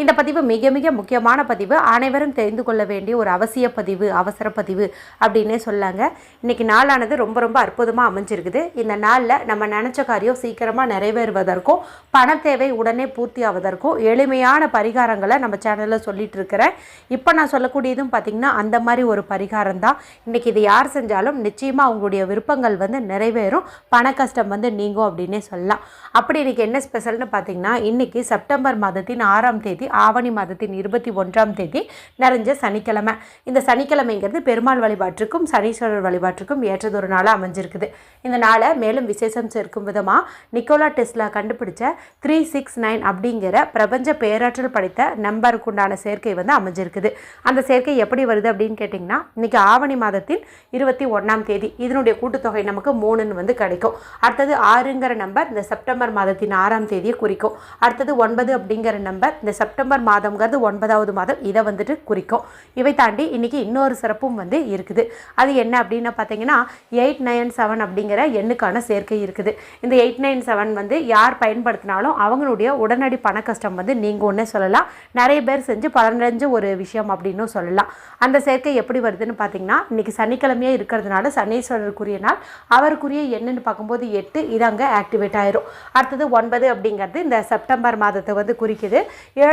இந்த பதிவு மிக மிக முக்கியமான பதிவு. அனைவரும் தெரிந்து கொள்ள வேண்டிய ஒரு அவசிய பதிவு அவசர பதிவு அப்படின்னே சொல்லாங்க. இன்றைக்கி நாளானது ரொம்ப ரொம்ப அற்புதமாக அமைஞ்சிருக்குது. இந்த நாளில் நம்ம நினச்ச காரியம் சீக்கிரமாக நிறைவேறுவதற்கும் பண தேவை உடனே பூர்த்தி ஆவதற்கும் எளிமையான பரிகாரங்களை நம்ம சேனலில் சொல்லிட்டு இருக்கிறேன். இப்போ நான் சொல்லக்கூடியதும் பார்த்திங்கன்னா அந்த மாதிரி ஒரு பரிகாரம் தான். இன்றைக்கி இது யார் செஞ்சாலும் நிச்சயமாக அவங்களுடைய விருப்பங்கள் வந்து நிறைவேறும். பண கஷ்டம் வந்து நீங்கும் அப்படின்னே சொல்லலாம். அப்படி இன்றைக்கி என்ன ஸ்பெஷல்னு பார்த்தீங்கன்னா இன்றைக்கி செப்டம்பர் மாதத்தின் ஆறாம் தேதி ஆவணி மாதத்தின் இருபத்தி ஒன்றாம் தேதி நிறைஞ்ச சனிக்கிழமை. இந்த சனிக்கிழமைங்கிறது பெருமாள் வழிபாட்டுக்கும் சனீஸ்வரர் வழிபாட்டுக்கும் ஏற்றதொரு நாளாக அமைஞ்சிருக்குது. இந்த நாளை மேலும் விசேஷம் சேர்க்கும் விதமாக நிக்கோலா டெஸ்லா கண்டுபிடிச்ச த்ரீ சிக்ஸ் நைன் அப்படிங்கிற பிரபஞ்ச பேராற்றல் படைத்த நம்பருக்கு உண்டான சேர்க்கை வந்து அமைஞ்சிருக்குது. அந்த சேர்க்கை எப்படி வருது அப்படின்னு கேட்டிங்கன்னா இன்றைக்கி ஆவணி மாதத்தின் இருபத்தி ஒன்றாம் தேதி இதனுடைய கூட்டுத்தொகை நமக்கு மூணுன்னு வந்து கிடைக்கும். அடுத்தது ஆறுங்கிற நம்பர் இந்த செப்டம்பர் மாதத்தின் ஆறாம் தேதியை குறிக்கும். அடுத்தது ஒன்பது அப்படிங்கிற நம்பர் இந்த செப்டம்பர் செப்டம்பர் மாதம்ங்கிறது ஒன்பதாவது மாதம். இதை வந்துட்டு குறிக்கும். இவை தாண்டி இன்றைக்கி இன்னொரு சிறப்பும் வந்து இருக்குது. அது என்ன அப்படின்னு பார்த்தீங்கன்னா எயிட் நைன் செவன் அப்படிங்கிற எண்ணுக்கான சேர்க்கை இருக்குது. இந்த எயிட் நைன் செவன் வந்து யார் பயன்படுத்தினாலும் அவங்களுடைய உடனடி பண கஷ்டம் வந்து நீங்கள் ஒன்று சொல்லலாம். நிறைய பேர் செஞ்சு பலனடைஞ்ச ஒரு விஷயம் அப்படின்னும் சொல்லலாம். அந்த சேர்க்கை எப்படி வருதுன்னு பார்த்தீங்கன்னா இன்றைக்கி சனிக்கிழமையே இருக்கிறதுனால சனீஸ்வரருக்குரிய நாள். அவருக்குரிய எண்ணுன்னு பார்க்கும்போது எட்டு இது அங்கே ஆக்டிவேட் ஆயிரும். அடுத்தது ஒன்பது அப்படிங்கிறது இந்த செப்டம்பர் மாதத்தை வந்து குறிக்குது.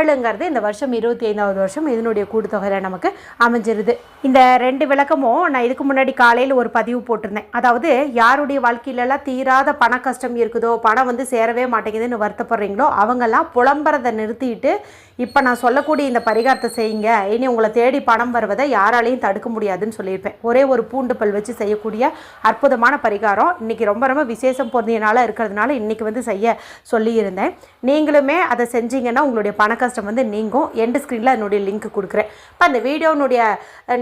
ஏழுங்கிறது இந்த வருஷம் இருபத்தி ஐந்தாவது வருஷம் இதனுடைய கூட்டுத்தொகையில் நமக்கு அமைஞ்சிருது. இந்த ரெண்டு விளக்கமும் நான் இதுக்கு முன்னாடி காலையில் ஒரு பதிவு போட்டிருந்தேன். அதாவது யாருடைய வாழ்க்கையிலலாம் தீராத பண கஷ்டம் இருக்குதோ பணம் வந்து சேரவே மாட்டேங்குதுன்னு வருத்தப்படுறீங்களோ அவங்கெல்லாம் புலம்புறதை நிறுத்திட்டு இப்போ நான் சொல்லக்கூடிய இந்த பரிகாரத்தை செய்யுங்க. இனி உங்களை தேடி பணம் வருவதை யாராலையும் தடுக்க முடியாதுன்னு சொல்லியிருப்பேன். ஒரே ஒரு பூண்டு பல் வச்சு செய்யக்கூடிய அற்புதமான பரிகாரம். இன்றைக்கி ரொம்ப ரொம்ப விசேஷம் பொருந்திய நாளாக இருக்கிறதுனால இன்றைக்கி வந்து செய்ய சொல்லியிருந்தேன். நீங்களுமே அதை செஞ்சீங்கன்னா உங்களுடைய பண கஷ்டம் வந்து நீங்கும். எண்டு ஸ்க்ரீனில் என்னுடைய லிங்க் கொடுக்குறேன். இப்போ அந்த வீடியோனுடைய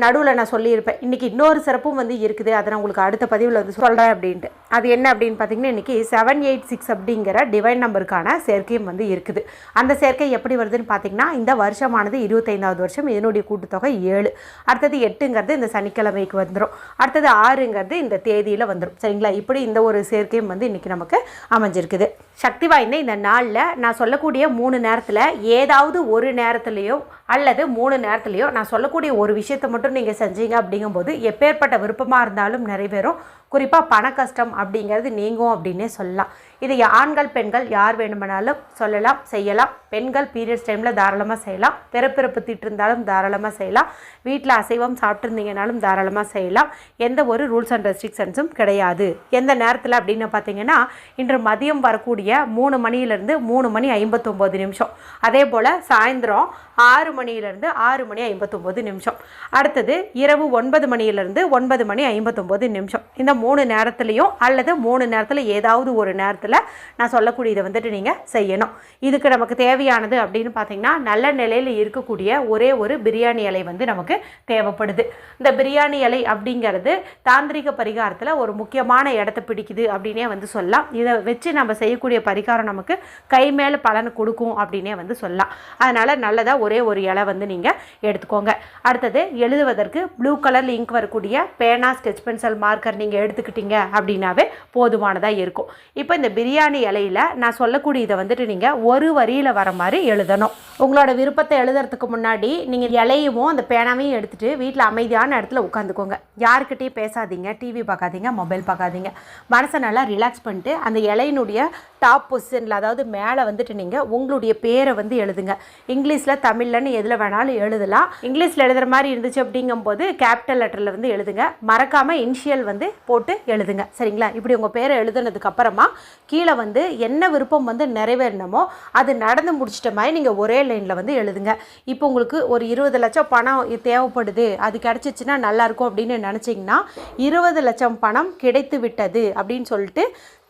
நடுவில் நான் சொல்லியிருப்பேன். இன்றைக்கி இன்னொரு சிறப்பும் வந்து இருக்குது. அதை நான் உங்களுக்கு அடுத்த பதிவில் வந்து சொல்கிறேன் அப்படின்ட்டு. அது என்ன அப்படின்னு பார்த்தீங்கன்னா இன்றைக்கி செவன் எயிட் சிக்ஸ் அப்படிங்கிற டிவைன் நம்பருக்கான சேர்க்கையும் வந்து இருக்குது. அந்த சேர்க்கை எப்படி வருதுன்னு பார்த்தீங்கன்னா இந்த வருஷமானது இருபத்தைந்தாவது வருஷம். இதனுடைய கூட்டுத்தொகை ஏழு. அடுத்தது எட்டுங்கிறது இந்த சனிக்கிழமைக்கு வந்துடும் அடுத்தது ஆறுங்கிறது இந்த தேதியில் வந்துடும் சரிங்களா? இப்படி இந்த ஒரு சேர்க்கையும் வந்து இன்றைக்கி நமக்கு அமைஞ்சிருக்குது. சக்தி வாய்ந்த இந்த நாளில் நான் சொல்லக்கூடிய மூணு நேரத்தில் ஏதாவது ஒரு நேரத்துலையோ அல்லது மூணு நேரத்துலையோ நான் சொல்லக்கூடிய ஒரு விஷயத்தை மட்டும் நீங்கள் செஞ்சீங்க அப்படிங்கும்போது எப்பேற்பட்ட விருப்பமாக இருந்தாலும் நிறைவேறும். குறிப்பாக பண கஷ்டம் அப்படிங்கிறது நீங்கும் அப்படின்னே சொல்லலாம். இது ஆண்கள் பெண்கள் யார் வேணுமானாலும் சொல்லலாம் செய்யலாம். பெண்கள் பீரியட்ஸ் டைமில் தாராளமாக செய்யலாம். பிறப்பிறப்பு திட்டிருந்தாலும் தாராளமாக செய்யலாம். வீட்டில் அசைவம் சாப்பிட்ருந்தீங்கனாலும் தாராளமாக செய்யலாம். எந்த ஒரு ரூல்ஸ் அண்ட் ரெஸ்ட்ரிக்ஷன்ஸும் கிடையாது. எந்த நேரத்தில் அப்படின்னு பார்த்தீங்கன்னா இன்று மதியம் வரக்கூடிய மூணு மணியிலேருந்து மூணு மணி ஐம்பத்தொம்போது நிமிஷம். அதே போல் சாயந்தரம் ஆறு மணியிலிருந்து ஆறு மணி ஐம்பத்தொம்போது நிமிஷம். அடுத்தது இரவு ஒன்பது மணியிலேருந்து ஒன்பது மணி ஐம்பத்தொம்போது நிமிஷம். இந்த மூணு நேரத்துலையும் அல்லது மூணு நேரத்தில் ஏதாவது ஒரு நேரத்தில் நான் சொல்லக்கூடிய இதை வந்துட்டு நீங்கள் செய்யணும். இதுக்கு நமக்கு தேவையானது அப்படின்னு பார்த்தீங்கன்னா நல்ல நிலையில் இருக்கக்கூடிய ஒரே ஒரு பிரியாணி இலை வந்து நமக்கு தேவைப்படுது. இந்த பிரியாணி இலை அப்படிங்கிறது தாந்திரிக பரிகாரத்தில் ஒரு முக்கியமான இடத்த பிடிக்குது அப்படின்னே வந்து சொல்லலாம். இதை வச்சு நம்ம செய்யக்கூடிய பரிகாரம் நமக்கு கை மேலே பலன் கொடுக்கும் அப்படின்னே வந்து சொல்லலாம். அதனால் நல்லதாக ஒரே ஒரு இலை வந்து நீங்கள் எடுத்துக்கோங்க. அடுத்தது எழுதுவதற்கு ப்ளூ கலரில் இங்க் வரக்கூடிய பேனா ஸ்கெச் பென்சில் மார்க்கர் நீங்கள் எடுத்துக்கிட்டீங்க அப்படின்னாவே போதுமானதாக இருக்கும். இப்போ இந்த பிரியாணி இலையில் நான் சொல்லக்கூடிய இதை வந்துட்டு நீங்கள் ஒரு வரியில் வர மாதிரி எழுதணும். உங்களோட விருப்பத்தை எழுதுறதுக்கு முன்னாடி நீங்கள் இலையும் அந்த பேனாவையும் எடுத்துகிட்டு வீட்டில் அமைதியான இடத்துல உட்காந்துக்கோங்க. யாருக்கிட்டேயும் பேசாதீங்க டிவி பார்க்காதீங்க மொபைல் பார்க்காதீங்க. மனசை நல்லா ரிலாக்ஸ் பண்ணிட்டு அந்த இலையினுடைய டாப் பொசிஷனில் அதாவது மேலே வந்துட்டு நீங்கள் உங்களுடைய பேரை வந்து எழுதுங்க. இங்கிலீஷில் தமிழ்லன்னு எதில் வேணாலும் எழுதலாம். இங்கிலீஷில் எழுதுகிற மாதிரி இருந்துச்சு அப்படிங்கும்போது கேபிட்டல் லெட்டரில் வந்து எழுதுங்க. மறக்காமல் இனிஷியல் வந்து போட்டு எழுதுங்க. சரிங்களா? இப்படி உங்கள் பேரை எழுதுனதுக்கு அப்புறமா கீழே வந்து என்ன விருப்பம் வந்து நிறைவேறணுமோ அது நடந்து முடிச்சிட்ட மாதிரி நீங்கள் ஒரே லைனில் வந்து எழுதுங்க. இப்போ உங்களுக்கு ஒரு இருபது லட்சம் பணம் தேவைப்படுது. அது கிடச்சிச்சின்னா நல்லாயிருக்கும் அப்படின்னு நினச்சிங்கன்னா இருபது லட்சம் பணம் கிடைத்து விட்டது அப்படின்னு சொல்லிட்டு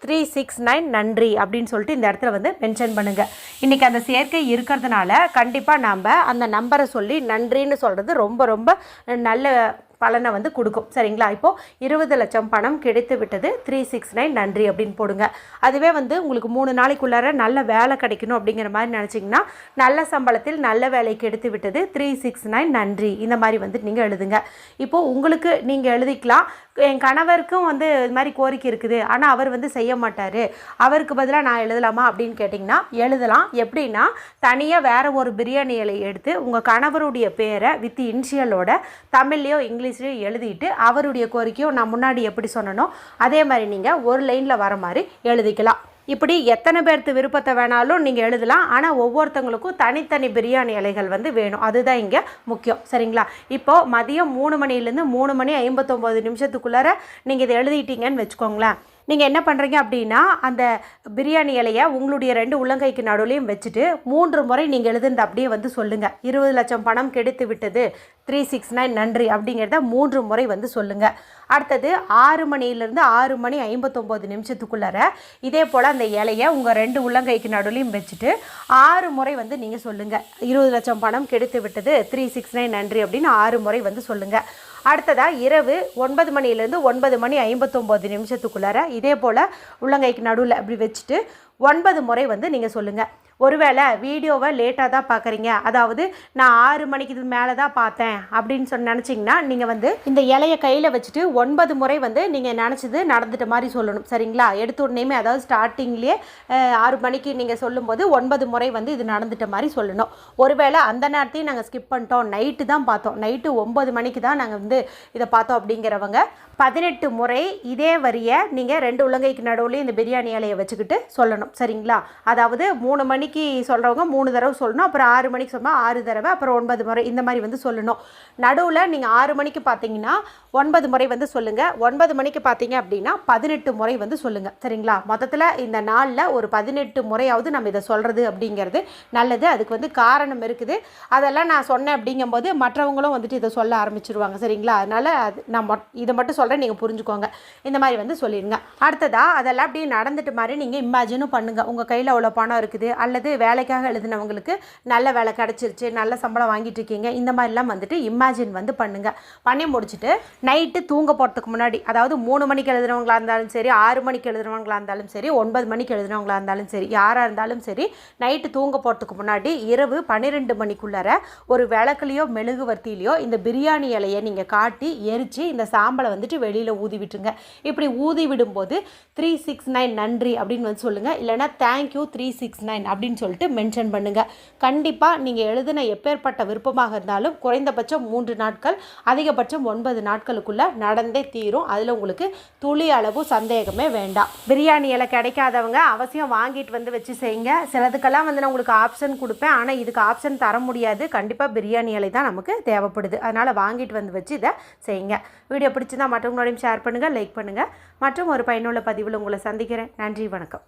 த்ரீ சிக்ஸ் நைன் நன்றி அப்படின்னு சொல்லிட்டு இந்த இடத்துல வந்து மென்ஷன் பண்ணுங்கள் இன்றைக்கி அந்த சேர்க்கை இருக்கிறதுனால கண்டிப்பாக நாம் அந்த நம்பரை சொல்லி நன்றின்னு சொல்கிறது ரொம்ப ரொம்ப நல்ல பலனை வந்து கொடுக்கும். சரிங்களா? இப்போது இருபது லட்சம் பணம் கிடைத்து விட்டது த்ரீ சிக்ஸ் நைன் நன்றி அப்படின்னு போடுங்க. அதுவே வந்து உங்களுக்கு மூணு நாளைக்குள்ளார நல்ல வேலை கிடைக்கணும் அப்படிங்கிற மாதிரி நினச்சிங்கன்னா நல்ல சம்பளத்தில் நல்ல வேலைக்கு எடுத்து விட்டது த்ரீ சிக்ஸ் நைன் நன்றி. இந்த மாதிரி வந்து நீங்கள் எழுதுங்க. இப்போது உங்களுக்கு நீங்கள் எழுதிக்கலாம். என் கணவருக்கும் வந்து இது மாதிரி கோரிக்கை இருக்குது. ஆனால் அவர் வந்து செய்ய மாட்டார். அவருக்கு பதிலாக நான் எழுதலாமா அப்படின்னு கேட்டிங்கன்னா எழுதலாம். எப்படின்னா தனியாக வேறு ஒரு பிரியாணி இலையை எடுத்து உங்கள் கணவருடைய பேரை வித் இனிஷியலோட தமிழ்லையோ இங்கிலீஷ்லையோ எழுதிட்டு அவருடைய கோரிக்கையும் நான் முன்னாடி எப்படி சொன்னனோ அதே மாதிரி நீங்கள் ஒரு லைனில் வர மாதிரி எழுதிக்கலாம். இப்படி எத்தனை பேர்த்து விருப்பத்தை வேணாலும் நீங்கள் எழுதலாம். ஆனால் ஒவ்வொருத்தவங்களுக்கும் தனித்தனி பிரியாணி இலைகள் வந்து வேணும். அதுதான் இங்கே முக்கியம். சரிங்களா? இப்போது மதியம் மூணு மணிலேருந்து மூணு மணி ஐம்பத்தொம்போது நிமிஷத்துக்குள்ளார நீங்கள் இதை எழுதிட்டீங்கன்னு வச்சுக்கோங்களேன். நீங்கள் என்ன பண்ணுறீங்க அப்படின்னா அந்த பிரியாணி இலையை உங்களுடைய ரெண்டு உள்ளங்கைக்கு நடுவுலையும் வச்சுட்டு மூன்று முறை நீங்கள் எழுதுனது அப்படியே வந்து சொல்லுங்கள் இருபது லட்சம் பணம் கெடுத்து விட்டது. த்ரீ சிக்ஸ் நைன் நன்றி அப்படிங்கிறத மூன்று முறை வந்து சொல்லுங்கள் அடுத்தது ஆறு மணிலேருந்து ஆறு மணி ஐம்பத்தொம்போது நிமிஷத்துக்குள்ளார இதே போல் அந்த இலையை உங்கள் ரெண்டு உள்ளங்கைக்கு நடுவுலையும் வச்சுட்டு ஆறு முறை வந்து நீங்கள் சொல்லுங்கள் இருபது லட்சம் பணம் கெடுத்து விட்டது. த்ரீ சிக்ஸ் நைன் நன்றி அப்படின்னு ஆறு முறை வந்து சொல்லுங்கள் அடுத்ததாக இரவு ஒன்பது மணிலேருந்து ஒன்பது மணி ஐம்பத்தொம்போது நிமிஷத்துக்குள்ளார இதே போல் உள்ளங்கைக்கு நடுவில் அப்படி வச்சுட்டு ஒன்பது முறை வந்து நீங்கள் சொல்லுங்கள் ஒருவேளை வீடியோவை லேட்டாக தான் பார்க்குறீங்க. அதாவது நான் ஆறு மணிக்கு இது மேலே தான் பார்த்தேன் அப்படின்னு சொல்லி நினச்சிங்கன்னா நீங்கள் வந்து இந்த இலையை கையில் வச்சுட்டு ஒன்பது முறை வந்து நீங்கள் நினச்சது நடந்துட்ட மாதிரி சொல்லணும். சரிங்களா? எடுத்த உடனேமே அதாவது ஸ்டார்டிங்லேயே ஆறு மணிக்கு நீங்கள் சொல்லும்போது ஒன்பது முறை வந்து இது நடந்துட்ட மாதிரி சொல்லணும். ஒருவேளை அந்த நேரத்தையும் நாங்கள் ஸ்கிப் பண்ணிட்டோம். நைட்டு தான் பார்த்தோம். நைட்டு ஒம்பது மணிக்கு தான் நாங்கள் வந்து இதை பார்த்தோம் அப்படிங்கிறவங்க பதினெட்டு முறை இதே வரியை நீங்கள் ரெண்டு உலங்கைக்கு நடுவில் இந்த பிரியாணி இலையை வச்சுக்கிட்டு சொல்லணும். சரிங்களா? அதாவது மூணு மணிக்கு சொல்கிறவங்க மூணு தடவை சொல்லணும். அப்புறம் ஆறு மணிக்கு சொன்னால் ஆறு தடவை அப்புறம் ஒன்பது முறை இந்த மாதிரி வந்து சொல்லணும். நடுவில் நீங்கள் ஆறு மணிக்கு பார்த்தீங்கன்னா ஒன்பது முறை வந்து சொல்லுங்கள் ஒன்பது மணிக்கு பார்த்தீங்க அப்படின்னா பதினெட்டு முறை வந்து சொல்லுங்கள் சரிங்களா? மொத்தத்தில் இந்த நாளில் ஒரு பதினெட்டு முறையாவது நம்ம இதை சொல்கிறது அப்படிங்கிறது நல்லது. அதுக்கு வந்து காரணம் இருக்குது. அதெல்லாம் நான் சொன்னேன் அப்படிங்கும்போது மற்றவங்களும் வந்துட்டு இதை சொல்ல ஆரம்பிச்சிருவாங்க. சரிங்களா? அதனால் அது நான் மட் இதை மட்டும் சொல்கிறேன் நீங்கள் புரிஞ்சுக்கோங்க. இந்த மாதிரி வந்து சொல்லிடுங்க. அடுத்ததாக அதெல்லாம் அப்படியே நடந்துட்டு மாதிரி நீங்கள் இமேஜினும் பண்ணுங்கள் உங்கள் கையில் அவ்வளோ பணம் இருக்குது. அல்லது வேலைக்காக எழுதினவங்களுக்கு நல்ல வேலை கிடச்சிருச்சு நல்ல சம்பளம் வாங்கிட்டு இருக்கீங்க. இந்த மாதிரிலாம் வந்துட்டு இமேஜின் வந்து பண்ணுங்கள் பண்ணி முடிச்சுட்டு நைட்டு தூங்க போகிறதுக்கு முன்னாடி அதாவது மூணு மணிக்கு எழுதுறவங்களா இருந்தாலும் சரி ஆறு மணிக்கு எழுதுறவங்களா இருந்தாலும் சரி ஒன்பது மணிக்கு எழுதுறவங்களா இருந்தாலும் சரி யாராக இருந்தாலும் சரி நைட்டு தூங்க போகிறதுக்கு முன்னாடி இரவு பன்னிரெண்டு மணிக்குள்ளார ஒரு விளக்குலையோ மெழுகுவர்த்தியிலையோ இந்த பிரியாணி இலையை நீங்கள் காட்டி எரித்து இந்த சாம்பலை வந்துட்டு வெளியில் ஊதி விட்டுருங்க. இப்படி ஊதி விடும்போது த்ரீ சிக்ஸ் நைன் நன்றி அப்படின்னு வந்து சொல்லுங்கள் இல்லைனா தேங்க்யூ த்ரீ சிக்ஸ் நைன் அப்படின்னு சொல்லிட்டு மென்ஷன் பண்ணுங்கள் கண்டிப்பாக நீங்கள் எழுதின எப்பேற்பட்ட விருப்பமாக இருந்தாலும் குறைந்தபட்சம் மூன்று நாட்கள் அதிகபட்சம் ஒன்பது நாட்களுக்குள்ளே நடந்தே தீரும். அதில் உங்களுக்கு துளி அளவு சந்தேகமே வேண்டாம். பிரியாணி இலை கிடைக்காதவங்க அவசியம் வாங்கிட்டு வந்து வச்சு செய்யுங்க. சிலதுக்கெல்லாம் வந்து நான் உங்களுக்கு ஆப்ஷன் கொடுப்பேன். ஆனால் இதுக்கு ஆப்ஷன் தர முடியாது. கண்டிப்பாக பிரியாணி இலை தான் நமக்கு தேவைப்படுது. அதனால் வாங்கிட்டு வந்து வச்சு இதை செய்யுங்க. வீடியோ பிடிச்சிருந்தால் மற்றவங்களோடையும் ஷேர் பண்ணுங்கள் லைக் பண்ணுங்கள் மற்றும் ஒரு பயனுள்ள பதிவில் உங்களை சந்திக்கிறேன். நன்றி வணக்கம்.